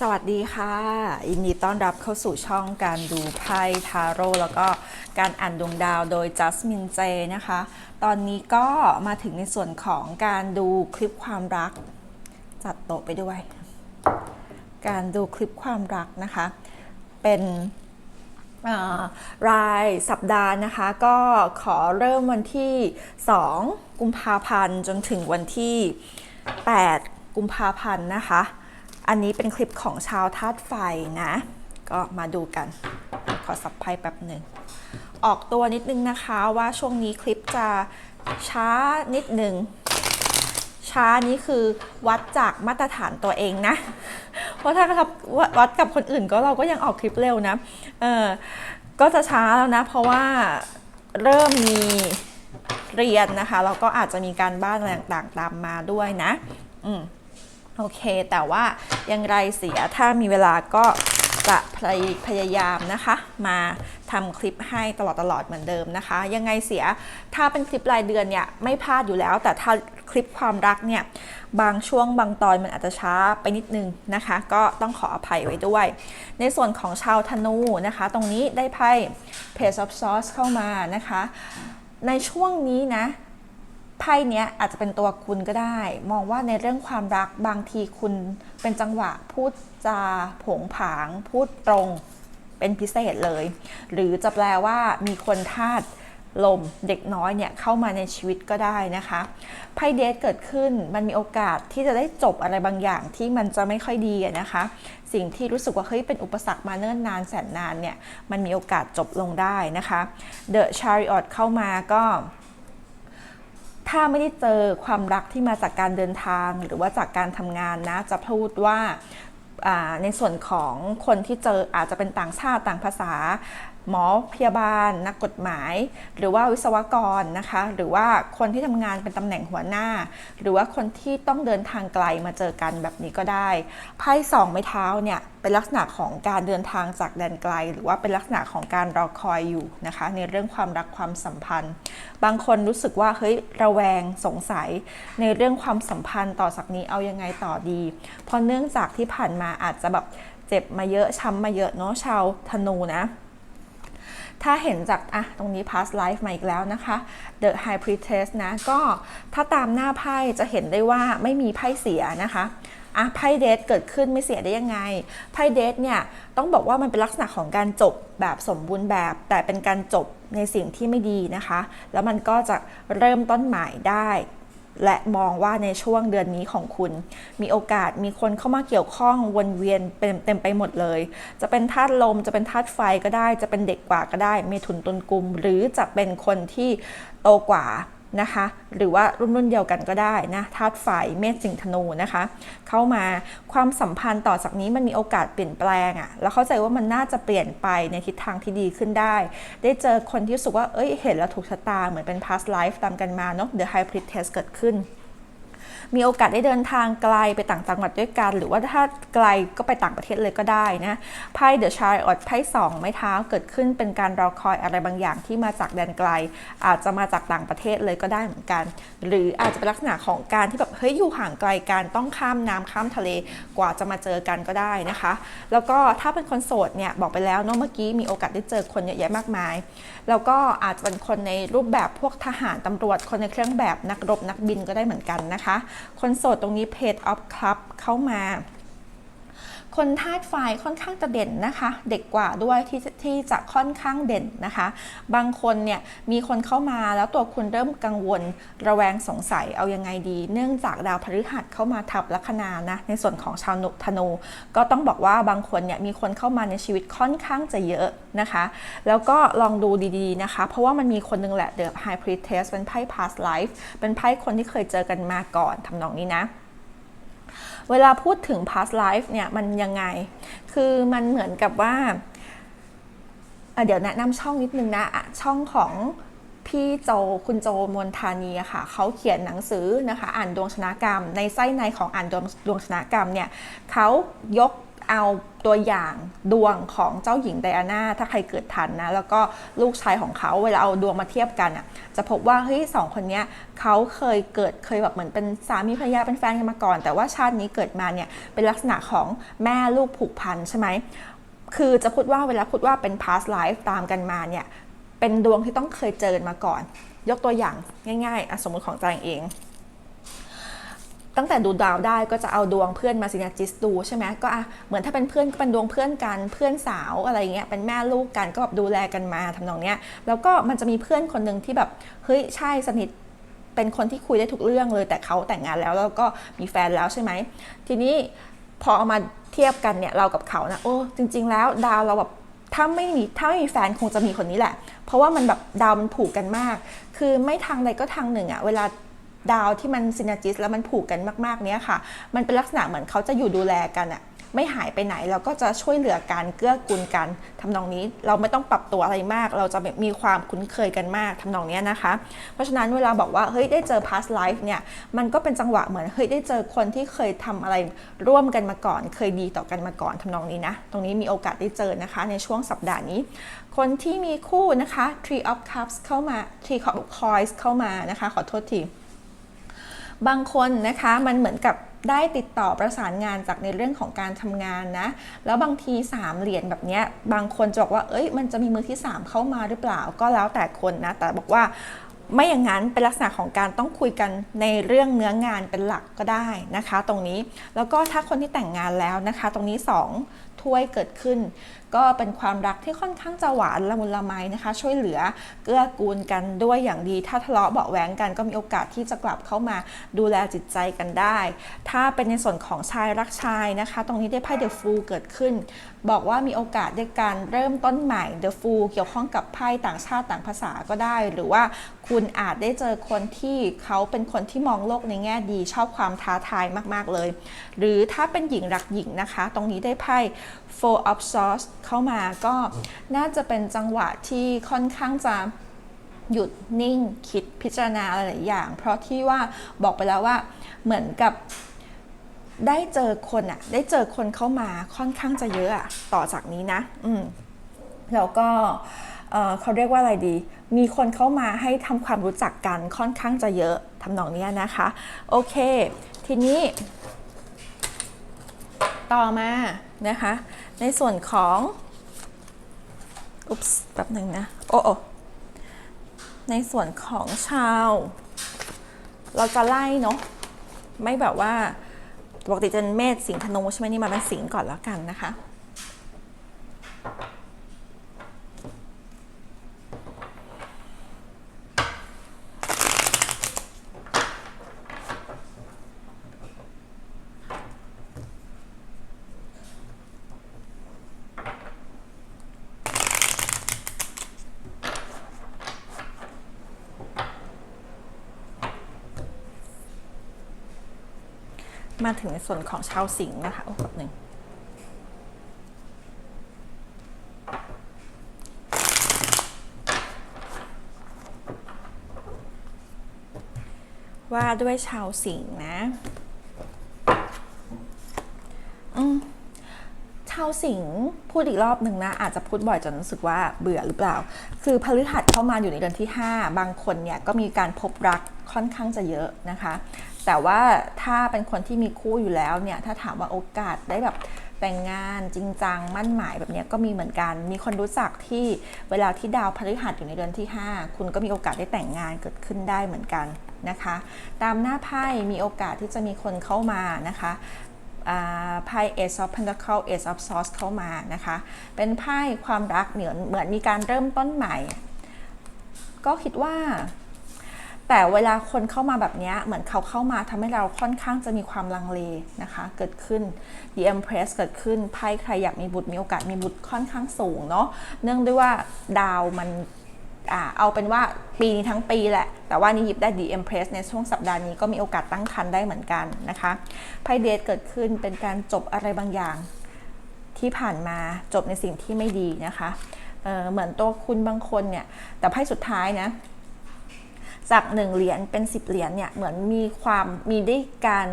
สวัสดีค่ะยินดีต้อนรับเข้าสู่ช่องการดูไพ่ทาโร่แล้วก็การอ่านดวงดาวโดยจัสมินเจนะคะ ตอนนี้ก็มาถึงในส่วนของการดูคลิปความรัก จัดโต๊ะไปด้วย การดูคลิปความรักนะคะ เป็นรายสัปดาห์นะคะ ก็ขอเริ่มวันที่ 2 กุมภาพันธ์จนถึงวันที่ 8 กุมภาพันธ์นะคะ อันนี้เป็นคลิปของชาวธาตุไฟนะ ก็มาดูกัน ขอสับไพ่แป๊บหนึ่ง ออกตัวนิดนึงนะคะว่าช่วงนี้คลิปจะช้านิดนึงช้านี้คือวัดจากมาตรฐานตัวเองนะ เพราะถ้าครับวัดกับคนอื่นก็เราก็ยังออกคลิปเร็วนะ เออ ก็จะช้าแล้วนะ เพราะว่าเริ่มมีเรียนนะคะ แล้วก็อาจจะมีการบ้านอะไรต่างๆตามมาด้วยนะ อืม โอเค แต่ว่ายังไรเสียถ้ามีเวลาก็จะพยพยายามนะคะ มาทำคลิปให้ตลอดตลอดเหมือนเดิมนะคะ ยังไงเสียถ้าเป็นคลิปรายเดือนเนี่ยไม่พลาดอยู่แล้ว แต่ถ้าคลิปความรักเนี่ยบางช่วงบางตอนมันอาจจะช้าไปนิดนึงนะคะ ก็ต้องขออภัยไว้ด้วย ในส่วนของชาวธนูนะคะ ตรงนี้ได้ไพ่ Page of Swords เข้ามานะคะ ในช่วงนี้นะ ไพ่เนี้ยอาจจะเป็นตัวคุณก็ได้ มองว่าในเรื่องความรักบางทีคุณเป็นจังหวะพูดจาผงผาง พูดตรงเป็นพิเศษเลย หรือจะแปลว่ามีคนธาตุลมเด็กน้อยเนี่ยเข้ามาในชีวิตก็ได้นะคะไพ่เดทเกิดขึ้นมันมีโอกาสที่จะได้จบอะไรบางอย่างที่มันจะไม่ค่อยดีนะคะ สิ่งที่รู้สึกว่าเฮ้ยเป็นอุปสรรคมาเนิ่นนานแสนนานเนี่ยมันมีโอกาสจบลงได้นะคะ The Chariot เข้ามาก็ ถ้าไม่ได้เจอความรักที่มาจากการเดินทาง หรือว่าจากการทำงานนะ จะพูดว่าในส่วนของคนที่เจออาจจะเป็นต่างชาติต่างภาษา หมอพยาบาล นักกฎหมาย หรือว่าวิศวกรนะคะ หรือว่าคนที่ทำงานเป็นตำแหน่งหัวหน้า หรือว่าคนที่ต้องเดินทางไกลมาเจอกันแบบนี้ก็ได้ไพ่สองไม้เท้าเนี่ยเป็นลักษณะของการเดินทางจากแดนไกล หรือว่าเป็นลักษณะของการรอคอยอยู่นะคะ ในเรื่องความรักความสัมพันธ์ บางคนรู้สึกว่าเฮ้ยระแวงสงสัย ในเรื่องความสัมพันธ์ต่อจากนี้เอายังไงต่อดี เพราะเนื่องจากที่ผ่านมาอาจจะแบบเจ็บมาเยอะช้ำมาเยอะเนาะชาวธนูนะ ถ้าเห็นจากอะตรงนี้ past life มาอีกแล้วนะคะ the high priestess นะ ก็ถ้าตามหน้าไพ่จะเห็นได้ว่าไม่มีไพ่เสียนะคะอะไพ่เดทเกิดขึ้นไม่เสียได้ยังไงไพ่เดทเนี่ยต้องบอกว่ามันเป็นลักษณะของการจบแบบสมบูรณ์แบบ แต่เป็นการจบในสิ่งที่ไม่ดีนะคะ แล้วมันก็จะเริ่มต้นใหม่ได้ และมองว่าในช่วงเดือนนี้ของคุณ มีโอกาสมีคนเข้ามาเกี่ยวข้องวนเวียนเป็นเต็มไปหมดเลย จะเป็นธาตุลมจะเป็นธาตุไฟก็ได้ จะเป็นเด็กกว่าก็ได้เมถุนตุลกุม หรือจะเป็นคนที่โตกว่า นะคะ หรือว่ารุ่นรุ่นเดียวกันก็ได้นะธาตุไฟเมษสิงธนูนะคะ เข้ามาความสัมพันธ์ต่อจากนี้มันมีโอกาสเปลี่ยนแปลงอะ่ะแล้วเข้าใจว่ามันน่าจะเปลี่ยนไปในทิศทางที่ดีขึ้นได้ ได้เจอคนที่รู้สึกว่าเอ้ยเห็นแล้วถูกชะตาเหมือนเป็น past life ตามกันมาเนาะ The hybrid test เกิดขึ้น มีโอกาสได้เดินทางไกลไปต่างจังหวัดด้วยกัน หรือว่าถ้าไกลก็ไปต่างประเทศเลยก็ได้นะไพ่เดอะชายอดไพ่สองไม้เท้าเกิดขึ้นเป็นการรอคอยอะไรบางอย่างที่มาจากแดนไกล อาจจะมาจากต่างประเทศเลยก็ได้เหมือนกัน หรืออาจจะเป็นลักษณะของการที่แบบเฮ้ยอยู่ห่างไกลกันต้องข้ามน้ำข้ามทะเลกว่าจะมาเจอกันก็ได้นะคะ แล้วก็ถ้าเป็นคนโสดเนี่ยบอกไปแล้วเนาะเมื่อกี้มีโอกาสได้เจอคนเยอะแยะมากมาย แล้วก็อาจจะเป็นคนในรูปแบบพวกทหารตำรวจคนในเครื่องแบบนักรบนักบินก็ได้เหมือนกันนะคะคนโสดตรงนี้เพจออฟคลับเข้ามา คนธาตุไฟค่อนข้างจะเด่นนะคะ เด็กกว่าด้วยที่ที่จะค่อนข้างเด่นนะคะ บางคนเนี่ยมีคนเข้ามาแล้วตัวคุณเริ่มกังวล ระแวงสงสัยเอายังไงดี เนื่องจากดาวพฤหัสเข้ามาทับลัคนานะในส่วนของชาวนุธนู ก็ต้องบอกว่าบางคนเนี่ยมีคนเข้ามาในชีวิตค่อนข้างจะเยอะนะคะ แล้วก็ลองดูดีๆนะคะ เพราะว่ามันมีคนนึงแหละ The High Priestess เป็นไพ่ past life เป็นไพ่คนที่เคยเจอกันมาก่อนทำนองนี้นะ เวลาพูดถึง past life เนี่ยมันยังไง คือมันเหมือนกับว่า เดี๋ยวแนะนำช่องนิดนึงนะะช่องของพี่โจคุณโจมนทานีค่ะเขาเขียนหนังสือนะคะ อ่านดวงชนะกรรม ในไส้ในของอ่านดวงดวงชนะกรรมเนี่ยเขายก เอาตัวอย่างดวงของเจ้าหญิงไดอาน่าถ้าใครเกิดทันนะ แล้วก็ลูกชายของเขาเวลาเอาดวงมาเทียบกันอะจะพบว่าเฮ้ยสองคนเนี้ยเขาเคยเกิดเคยแบบเหมือนเป็นสามีภรรยาเป็นแฟนกันมาก่อน แต่ว่าชาตินี้เกิดมาเนี่ยเป็นลักษณะของแม่ลูกผูกพันใช่ไหมคือจะพูดว่าเวลาพูดว่าเป็น past life ตามกันมาเนี่ยเป็นดวงที่ต้องเคยเจอมาก่อน ยกตัวอย่างง่ายๆสมมติของจางเอง ตั้งแต่ดูดาวได้ก็จะเอาดวงเพื่อนมาซินาจิสดูใช่ไหมก็อะเหมือนถ้าเป็นเพื่อนก็เป็นดวงเพื่อนกันเพื่อนสาวอะไรเงี้ยเป็นแม่ลูกกันก็แบบดูแลกันมาทำนองเนี้ยแล้วก็มันจะมีเพื่อนคนหนึ่งที่แบบเฮ้ยใช่สนิทเป็นคนที่คุยได้ทุกเรื่องเลย แต่เขาแต่งงานแล้วแล้วก็มีแฟนแล้วใช่ไหมทีนี้พอเอามาเทียบกันเนี่ยเรากับเขานะโอ้จริง ๆ แล้วดาวเราแบบถ้าไม่มีถ้าไม่มีแฟนคงจะมีคนนี้แหละ เพราะว่ามันแบบดาวมันผูกกันมาก คือไม่ทางใดก็ทางหนึ่งอะเวลา ดาวที่มันซิน e จิสแล้วมันผูกกันมากๆเนี้ยค่ะ มันเป็นลักษณะเหมือนเขาจะอยู่ดูแลกันอะไม่หายไปไหนเราก็จะช่วยเหลือกันเกื้อกูลกันทำนองนี้เราไม่ต้องปรับตัวอะไรมาก เราจะมีความคุ้นเคยกันมากทำนองนี้นะคะ เพราะฉะนั้นเวลาบอกว่าเฮ้ยได้เจอ past life เนี่ยมันก็เป็นจังหวะเหมือนเฮ้ยได้เจอคนที่เคยทำอะไรร่วมกันมาก่อน เคยดีต่อกันมาก่อนทำนองนี้นะ ตรงนี้มีโอกาสได้เจอนะคะ ในช่วงสัปดาห์นี้ คนที่มีคู่นะคะ tree of cups เข้ามา tree of coins เข้ามานะคะ ขอโทษที บางคนนะคะมันเหมือนกับได้ติดต่อประสานงานจากในเรื่องของการทำงานนะ แล้วบางที 3 เหรียญแบบนี้บางคนจะบอกว่า เอ้ย มันจะมีมือที่ 3 เข้ามาหรือเปล่า ก็แล้วแต่คนนะ แต่บอกว่าไม่อย่างนั้นเป็นลักษณะของการต้องคุยกันในเรื่องเนื้องานเป็นหลักก็ได้นะคะ ตรงนี้ แล้วก็ถ้าคนที่แต่งงานแล้วนะคะ ตรงนี้ 2 ถ้วยเกิดขึ้น ก็เป็นความรักที่ค่อนข้างจะหวานละมุนละไมนะคะ ช่วยเหลือเกื้อกูลกันด้วยอย่างดี ถ้าทะเลาะเบาแหวงกันก็มีโอกาสที่จะกลับเข้ามาดูแลจิตใจกันได้ ถ้าเป็นในส่วนของชายรักชายนะคะ ตรงนี้ได้ไพ่ The Fool เกิดขึ้น บอกว่ามีโอกาสในการเริ่มต้นใหม่ The Fool เกี่ยวข้องกับไพ่ต่างชาติต่างภาษาก็ได้ หรือว่าคุณอาจได้เจอคนที่เขาเป็นคนที่มองโลกในแง่ดี ชอบความท้าทายมาก ๆ เลย หรือถ้าเป็นหญิงรักหญิงนะคะ ตรงนี้ได้ไพ่ Four of Swords เข้ามาก็น่าจะเป็นจังหวะที่ค่อนข้างจะหยุดนิ่งคิดพิจารณาอะไรหลายอย่าง เพราะที่ว่าบอกไปแล้วว่าเหมือนกับได้เจอคนอะได้เจอคนเข้ามาค่อนข้างจะเยอะอะต่อจากนี้นะ อืมแล้วก็เขาเรียกว่าอะไรดี มีคนเข้ามาให้ทำความรู้จักกันค่อนข้างจะเยอะทำนองเนี้ยนะคะ โอเค ทีนี้ ต่อมา นะคะ ในส่วนของอุ๊บส์แป๊บหนึ่งนะโอ้โอในส่วนของชาว เราจะไล่เนาะไม่แบบว่าปกติจะเมษสิงธนูใช่ไหมนี่มาเป็นสิงก่อนแล้วกันนะคะ มาถึงในส่วนของชาวสิงห์นะคะอ้แป๊บหนึ่งว่าด้วยชาวสิงห์นะ อืม ชาว สิงพูดอีกรอบหนึ่งนะ อาจจะพูดบ่อยจนรู้สึกว่าเบื่อหรือเปล่า คือพฤหัสเข้ามาอยู่ในเดือนที่ 5 บางคนเนี่ยก็มีการพบรักค่อนข้างจะเยอะนะคะ แต่ว่าถ้าเป็นคนที่มีคู่อยู่แล้วเนี่ยถ้าถามว่าโอกาสได้แบบแต่งงานจริงจังมั่นหมายแบบนี้ก็มีเหมือนกัน มีคนรู้จักที่เวลาที่ดาวพฤหัสอยู่ในเดือนที่ 5 คุณก็มีโอกาสได้แต่งงานเกิดขึ้นได้เหมือนกันนะคะ ตามหน้าไพ่มีโอกาสที่จะมีคนเข้ามานะคะ ไพ่ Ace of Pentacle Ace of Swords เข้ามานะคะ เป็นไพ่ความรักเหมือนเหมือนมีการเริ่มต้นใหม่ ก็คิดว่า แต่เวลาคนเข้ามาแบบนี้เหมือนเขาเข้ามาทำให้เราค่อนข้างจะมีความลังเลนะคะ เกิดขึ้น The Empress เกิดขึ้นไพ่ใครอยากมีบุตรมีโอกาสมีบุตรค่อนข้างสูงเนาะเนื่องด้วยว่าดาวมัน เอาเป็นว่าปีนี้ทั้งปีแหละ แต่ว่านี่หยิบได้ The Empress ในช่วงสัปดาห์นี้ก็มีโอกาสตั้งครรภ์ได้เหมือนกันนะคะไพ่เดทเกิดขึ้นเป็นการจบอะไรบางอย่าง ที่ผ่านมาจบในสิ่งที่ไม่ดีนะคะเเหมือนตัวคุณบางคนเนี่ยแต่ไพ่สุดท้ายนะจาก1เหรียญเป็น10เหรียญเนี่ยเหมือนมีความมีได้การ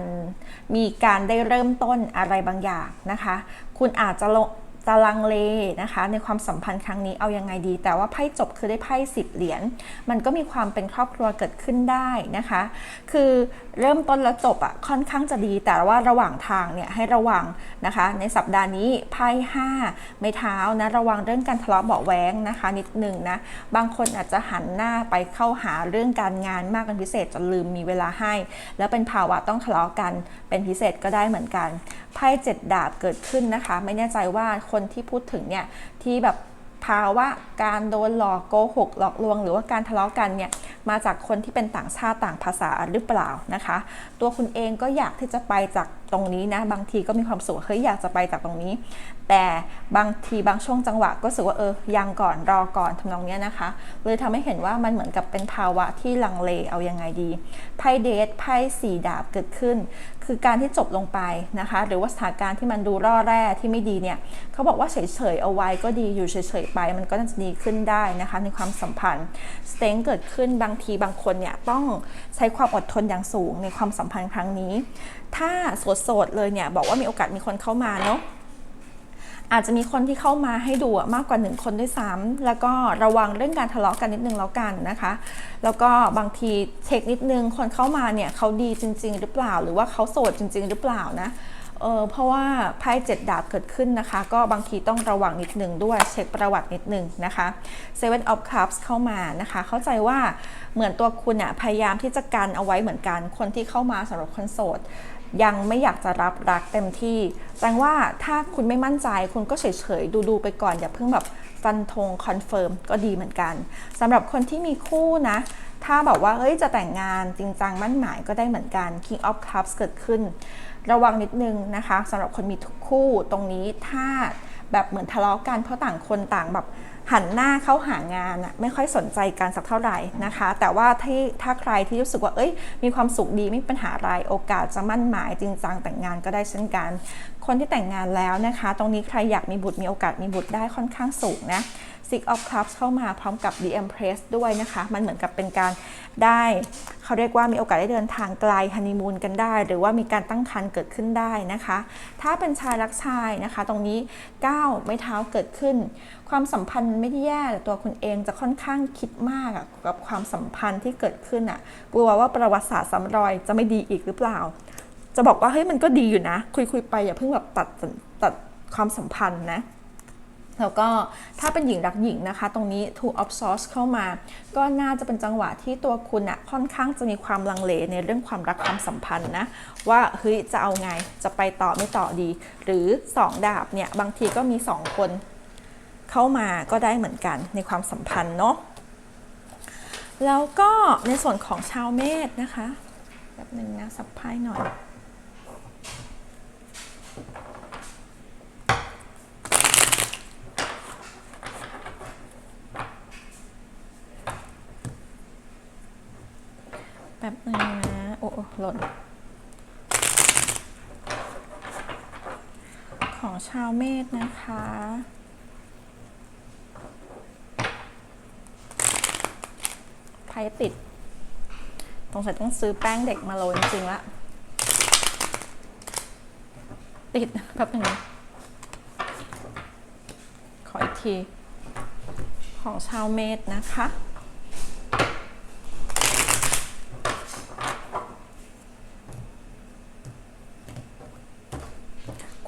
มีการได้เริ่มต้นอะไรบางอย่างนะคะ คุณอาจจะ จะลังเลนะคะ ในความสัมพันธ์ครั้งนี้เอายังไงดี แต่ว่าไพ่จบคือได้ไพ่สิบเหรียญมันก็มีความเป็นครอบครัวเกิดขึ้นได้นะคะ คือเริ่มต้นแล้วจบอะค่อนข้างจะดี แต่ว่าระหว่างทางเนี่ยให้ระวังนะคะ ในสัปดาห์นี้ไพ่ห้าไม้เท้านะระวังเรื่องการทะเลาะเบาะแว้งนะคะ นิดหนึ่งนะบางคนอาจจะหันหน้าไปเข้าหาเรื่องการงานมากเป็นพิเศษจนลืมมีเวลาให้ แล้วเป็นภาวะต้องทะเลาะกันเป็นพิเศษก็ได้เหมือนกันไพ่เจ็ดดาบเกิดขึ้นนะคะ ไม่แน่ใจว่าคนที่พูดถึงเนี่ยที่แบบภาวะการโดนหลอกโกหกหลอกลวง หรือว่าการทะเลาะกันเนี่ยมาจากคนที่เป็นต่างชาติต่างภาษาหรือเปล่านะคะ ตัวคุณเองก็อยากที่จะไปจากตรงนี้นะบางทีก็มีความสุขเฮ้ยอยากจะไปจากตรงนี้ แต่บางทีบางช่วงจังหวะก็รู้สึกว่าเออยังก่อนรอก่อนทำนองนี้นะคะเลยทำให้เห็นว่ามันเหมือนกับเป็นภาวะที่ลังเลเอายังไงดีไพ่เดทไพ่สี่ดาบเกิดขึ้นคือการที่จบลงไปนะคะ หรือว่าสถานการณ์ที่มันดูร่อแร่ที่ไม่ดีเนี่ยเขาบอกว่าเฉยๆเอาไว้ก็ดีอยู่เฉยๆไป มันก็น่าจะดีขึ้นได้นะคะ ในความสัมพันธ์สเต็งเกิดขึ้นบางทีบางคนเนี่ยต้องใช้ความอดทนอย่างสูงในความสัมพันธ์ครั้งนี้ ถ้าโสดๆเลยเนี่ยบอกว่ามีโอกาสมีคนเข้ามาเนาะ อาจจะมีคนที่เข้ามาให้ดูมากกว่าหนึ่งคนด้วยซ้ำแล้วก็ระวังเรื่องการทะเลาะกันนิดนึงแล้วกันนะคะ แล้วก็บางทีเช็คนิดนึงคนเข้ามาเนี่ยเขาดีจริง ๆ หรือเปล่า หรือว่าเขาโสดจริง ๆ หรือเปล่านะเออเพราะว่าไพ่เจ็ดดาบเกิดขึ้นนะคะ ก็บางทีต้องระวังนิดนึงด้วยเช็คประวัตินิดนึงนะคะ Seven of Cups เข้ามานะคะ เข้าใจว่าเหมือนตัวคุณอะพยายามที่จะกันเอาไว้เหมือนกันคนที่เข้ามาสำหรับคนโสด ยังไม่อยากจะรับรักเต็มที่แปลว่าถ้าคุณไม่มั่นใจคุณก็เฉยๆ ดูๆ ไปก่อนอย่าเพิ่งแบบฟันธงคอนเฟิร์มก็ดีเหมือนกันสำหรับคนที่มีคู่นะ ถ้าแบบว่าเฮ้ยจะแต่งงานจริงจังมั่นหมายก็ได้เหมือนกัน King of Cups เกิดขึ้น ระวังนิดนึงนะคะสำหรับคนมีทุกคู่ตรงนี้ถ้า แบบเหมือนทะเลาะกันเพราะต่างคนต่างแบบหันหน้าเข้าหางานอะไม่ค่อยสนใจกันสักเท่าไหร่นะคะ แต่ว่าที่ถ้าใครที่รู้สึกว่าเอ้ย มีความสุขดีไม่มีปัญหาอะไรโอกาสจะมั่นหมายจริงจังแต่งงานก็ได้เช่นกัน คนที่แต่งงานแล้วนะคะ ตรงนี้ใครอยากมีบุตรมีโอกาสมีบุตรได้ค่อนข้างสูงนะ Six of Cups เข้ามาพร้อมกับ The Empress ด้วยนะคะ มันเหมือนกับเป็นการได้เขาเรียกว่ามีโอกาสได้เดินทางไกลฮันนีมูนกันได้ หรือว่ามีการตั้งครรภ์เกิดขึ้นได้นะคะ ถ้าเป็นชายรักชายนะคะ ตรงนี้9ไม้เท้าเกิดขึ้น ความสัมพันธ์ไม่ได้แย่แต่ตัวคุณเองจะค่อนข้างคิดมากกับความสัมพันธ์ที่เกิดขึ้นอะกลัวว่าประวัติศาสตร์ซ้ำรอยจะไม่ดีอีกหรือเปล่า จะบอกว่าเฮ้ยมันก็ดีอยู่นะ คุยคุยๆไปอย่าเพิ่งแบบตัดตัดความสัมพันธ์นะ แล้วก็ถ้าเป็นหญิงรักหญิงนะคะ ตรงนี้ two of swords เข้ามา ก็น่าจะเป็นจังหวะที่ตัวคุณอะค่อนข้างจะมีความลังเลในเรื่องความรักความสัมพันธ์นะ ว่าเฮ้ยจะเอาไงจะไปต่อไม่ต่อดี หรือ 2 ดาบเนี่ย บางทีก็มี 2 คน เข้ามาก็ได้เหมือนกันในความสัมพันธ์เนาะแล้วก็ในส่วนของชาวเมษนะคะแบบหนึ่งนะสับไพ่หน่อย แบบหนึงนะ โอ้หล่น ของชาวเมษนะคะ ไพ่ติด ตรงใส่ต้องซื้อแป้งเด็กมาโรยจริงๆละ ติดแป๊บหนึงขออีกที ของชาวเมษนะคะ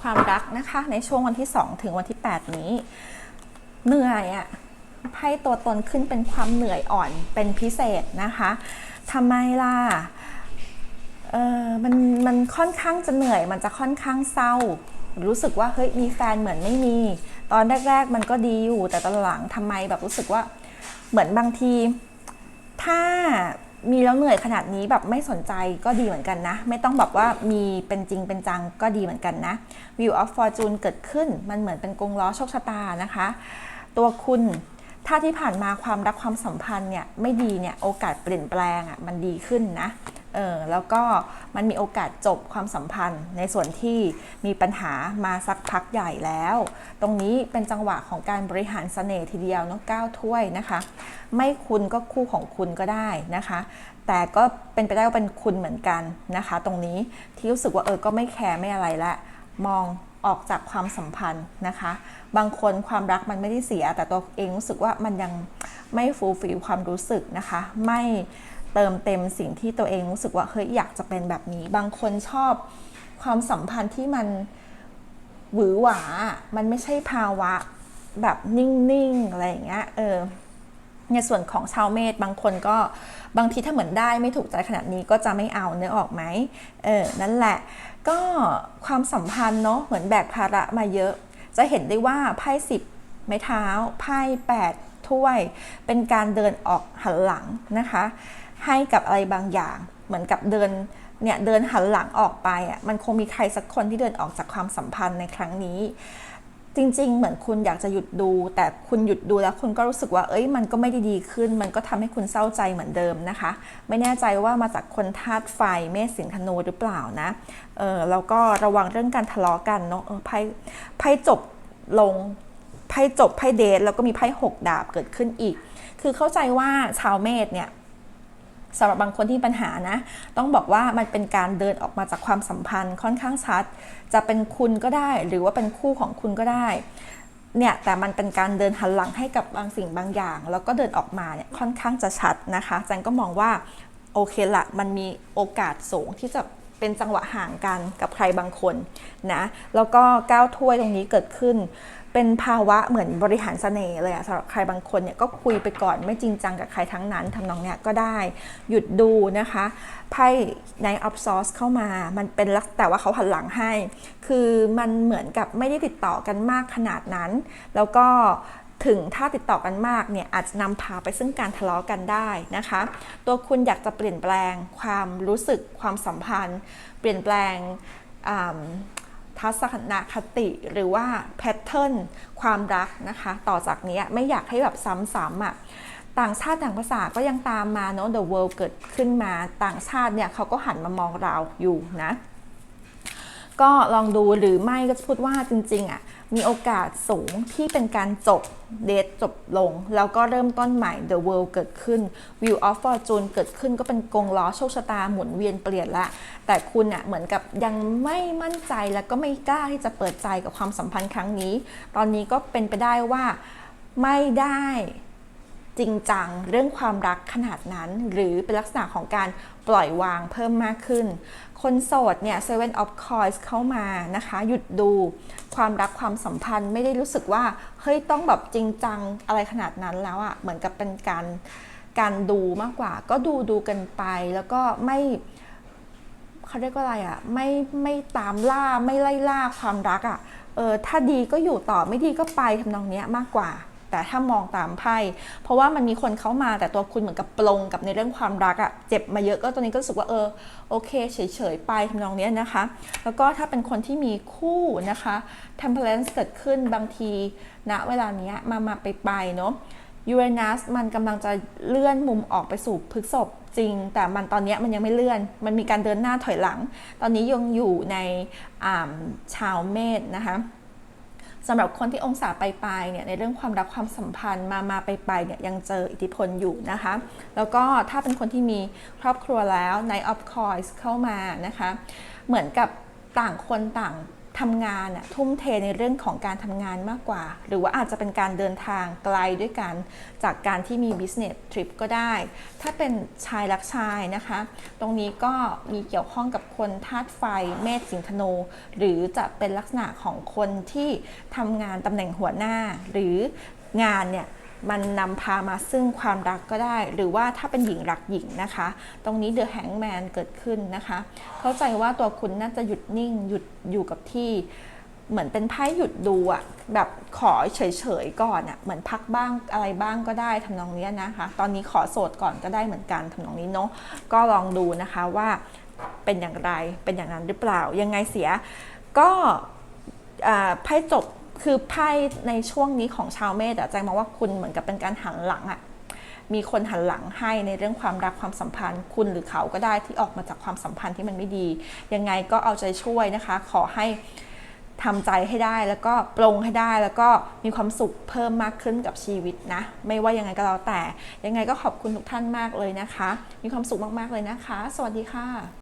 ความรักนะคะ ในช่วงวันที่ 2 ถึงวันที่ 8 นี้ เหนื่อยอะ่ะไพ่ตัวตนขึ้นเป็นความเหนื่อยอ่อนเป็นพิเศษนะคะทำไมล่ะเออมันมันค่อนข้างจะเหนื่อย มันจะค่อนข้างเศร้า รู้สึกว่าเฮ้ยมีแฟนเหมือนไม่มี ตอนแรก ๆ มันก็ดีอยู่แต่ตอนหลังทำไมแบบรู้สึกว่าเหมือนบางที ถ้า มีแล้วเหนื่อยขนาดนี้แบบไม่สนใจก็ดีเหมือนกันนะ ไม่ต้องแบบว่ามีเป็นจริงเป็นจังก็ดีเหมือนกันนะ View of Fortune เกิดขึ้นมันเหมือนเป็นกงล้อโชคชะตานะคะ ตัวคุณถ้าที่ผ่านมาความรักความสัมพันธ์เนี่ยไม่ดีเนี่ยโอกาสเปลี่ยนแปลงอะมันดีขึ้นนะ เออแล้วก็มันมีโอกาสจบความสัมพันธ์ ในส่วนที่มีปัญหามาสักพักใหญ่แล้ว ตรงนี้เป็นจังหวะของการบริหารเสน่ห์ทีเดียวเนาะก้าวถ้วยนะคะ ไม่คุณก็คู่ของคุณก็ได้นะคะ แต่ก็เป็นไปได้ว่าเป็นคุณเหมือนกันนะคะ ตรงนี้ที่รู้สึกว่าเออก็ไม่แคร์ไม่อะไรละมองออกจากความสัมพันธ์นะคะ บางคนความรักมันไม่ได้เสีย แต่ตัวเองรู้สึกว่ามันยังไม่ฟูลฟิลความรู้สึกนะคะ ไม่ เติมเต็มสิ่งที่ตัวเองรู้สึกว่าเฮ้ยอยากจะเป็นแบบนี้ บางคนชอบความสัมพันธ์ที่มันหวือหวา มันไม่ใช่ภาวะแบบนิ่งๆอะไรอย่างเงี้ยเออในส่วนของชาวเมษบางคนก็บางทีถ้าเหมือนได้ไม่ถูกใจขนาดนี้ก็จะไม่เอาเนื้อออกไหมเออนั่นแหละ ก็ความสัมพันธ์เนาะเหมือนแบกภาระมาเยอะ จะเห็นได้ว่าไพ่สิบไม้เท้าไพ่แปด ถ้วย เป็นการเดินออกหันหลังนะคะ ให้กับอะไรบางอย่าง เหมือนกับเดินเนี่ยเดินหันหลังออกไปอะมันคงมีใครสักคนที่เดินออกจากความสัมพันธ์ในครั้งนี้ จริง ๆ เหมือนคุณอยากจะหยุดดู แต่คุณหยุดดูแล้วคุณก็รู้สึกว่า เอ้ย มันก็ไม่ได้ดีขึ้น มันก็ทำให้คุณเศร้าใจเหมือนเดิมนะคะ ไม่แน่ใจว่ามาจากคนธาตุไฟเมษสิงห์ธนูหรือเปล่านะเออแล้วก็ระวังเรื่องการทะเลาะกันเนาะเออไพ่ไพ่จบลง ไพ่จบไพ่เดทแล้วก็มีไพ่หกดาบเกิดขึ้นอีก คือเข้าใจว่าชาวเมษเนี่ยสำหรับบางคนที่ปัญหานะ ต้องบอกว่ามันเป็นการเดินออกมาจากความสัมพันธ์ค่อนข้างชัด จะเป็นคุณก็ได้หรือว่าเป็นคู่ของคุณก็ได้เนี่ยแต่มันเป็นการเดินหันหลังให้กับบางสิ่งบางอย่าง แล้วก็เดินออกมาเนี่ยค่อนข้างจะชัดนะคะจันก็มองว่าโอเคละมันมีโอกาสสูงที่จะเป็นจังหวะห่างกันกับใครบางคนนะแล้วก็ก้าวถ้วยตรงนี้เกิดขึ้น เป็นภาวะเหมือนบริหารเสน่ห์เลยอะสำหรับใครบางคนเนี่ยก็คุยไปก่อนไม่จริงจังกับใครทั้งนั้นทำนองเนี้ยก็ได้หยุดดูนะคะไพ่ในออฟซอร์สเข้ามา มันเป็นลักแต่ว่าเขาหันหลังให้ คือมันเหมือนกับไม่ได้ติดต่อกันมากขนาดนั้น แล้วก็ถึงถ้าติดต่อกันมากเนี่ยอาจจะนำพาไปซึ่งการทะเลาะกันได้นะคะ ตัวคุณอยากจะเปลี่ยนแปลงความรู้สึกความสัมพันธ์ เปลี่ยนแปลง ทัศนคติหรือว่าแพทเทิร์นความรักนะคะ ต่อจากนี้ไม่อยากให้แบบซ้ำๆอะต่างชาติต่างภาษาก็ยังตามมาเนาะ The World เกิดขึ้นมาต่างชาติเนี่ยเขาก็หันมามองเราอยู่นะ ก็ลองดูหรือไม่ก็จะพูดว่าจริงๆอะ มีโอกาสสูงที่เป็นการจบเดทจบลง แล้วก็เริ่มต้นใหม่ The World เกิดขึ้น Wheel of Fortune เกิดขึ้นก็เป็นกงล้อโชคชะตาหมุนเวียนเปลี่ยนละ แต่คุณอะเหมือนกับยังไม่มั่นใจแล้วก็ไม่กล้าที่จะเปิดใจกับความสัมพันธ์ครั้งนี้ ตอนนี้ก็เป็นไปได้ว่าไม่ได้จริงจังเรื่องความรักขนาดนั้น หรือเป็นลักษณะของการ ปล่อยวางเพิ่มมากขึ้น คนโสดเนี่ย Seven of Coins เข้ามานะคะ หยุดดูความรักความสัมพันธ์ไม่ได้รู้สึกว่า เฮ้ย ต้องแบบจริงจังอะไรขนาดนั้นแล้วอะ่ะ เหมือนกับเป็นการการดูมากกว่า ก็ดูดูกันไปแล้วก็ไม่เขาเรียกว่าอะไรอะ่ะ ไม่ไม่ตามล่าไม่ไล่ล่าความรักอะ่ะเออถ้าดีก็อยู่ต่อไม่ดีก็ไปทำนองเนี้ยมากกว่า แต่ถ้ามองตามไพ่เพราะว่ามันมีคนเข้ามาแต่ตัวคุณเหมือนกับปลงกับในเรื่องความรักอะเจ็บมาเยอะก็ตอนนี้ก็รู้สึกว่าเออโอเคเฉยๆไปทำนองนี้นะคะ แล้วก็ถ้าเป็นคนที่มีคู่นะคะ temperance เกิดขึ้นบางทีณเวลาเนี้ยมามาไปไปเนาะยูเรนัสมันกำลังจะเลื่อนมุมออกไปสู่พฤกษภจริง แต่มันตอนนี้มันยังไม่เลื่อน มันมีการเดินหน้าถอยหลัง ตอนนี้ยังอยู่ในชาวเมษนะคะ สำหรับคนที่องศาปลายๆเนี่ยในเรื่องความรักความสัมพันธ์มามาไปไปเนี่ยยังเจออิทธิพลอยู่นะคะ แล้วก็ถ้าเป็นคนที่มีครอบครัวแล้ว Night of Coins เข้ามานะคะ เหมือนกับต่างคนต่าง ทำงานอะทุ่มเทในเรื่องของการทำงานมากกว่า หรือว่าอาจจะเป็นการเดินทางไกลด้วยกันจากการที่มี business trip ก็ได้ ถ้าเป็นชายรักชายนะคะ ตรงนี้ก็มีเกี่ยวข้องกับคนธาตุไฟเมษสิงห์ธนู หรือจะเป็นลักษณะของคนที่ทำงานตำแหน่งหัวหน้า หรืองานเนี่ย มันนำพามาซึ่งความรักก็ได้ หรือว่าถ้าเป็นหญิงรักหญิงนะคะ ตรงนี้เดอะแฮงแมนเกิดขึ้นนะคะ เข้าใจว่าตัวคุณน่าจะหยุดนิ่งหยุดอยู่กับที่เหมือนเป็นไพ่หยุดดูอะแบบขอเฉยๆก่อนอะเหมือนพักบ้างอะไรบ้างก็ได้ทำนองนี้นะคะ ตอนนี้ขอโสดก่อนก็ได้เหมือนกันทำนองนี้เนาะก็ลองดูนะคะว่าเป็นอย่างไรเป็นอย่างนั้นหรือเปล่ายังไงเสียก็ไพ่จบ คือไพ่ในช่วงนี้ของชาวเมษอะแจงมองว่าคุณเหมือนกับเป็นการหันหลังอะมีคนหันหลังให้ในเรื่องความรักความสัมพันธ์ คุณหรือเขาก็ได้ที่ออกมาจากความสัมพันธ์ที่มันไม่ดี ยังไงก็เอาใจช่วยนะคะ ขอให้ทำใจให้ได้แล้วก็ปรงให้ได้แล้วก็มีความสุขเพิ่มมากขึ้นกับชีวิตนะ ไม่ว่ายังไงก็แล้วแต่ ยังไงก็ขอบคุณทุกท่านมากเลยนะคะ มีความสุขมากๆเลยนะคะ สวัสดีค่ะ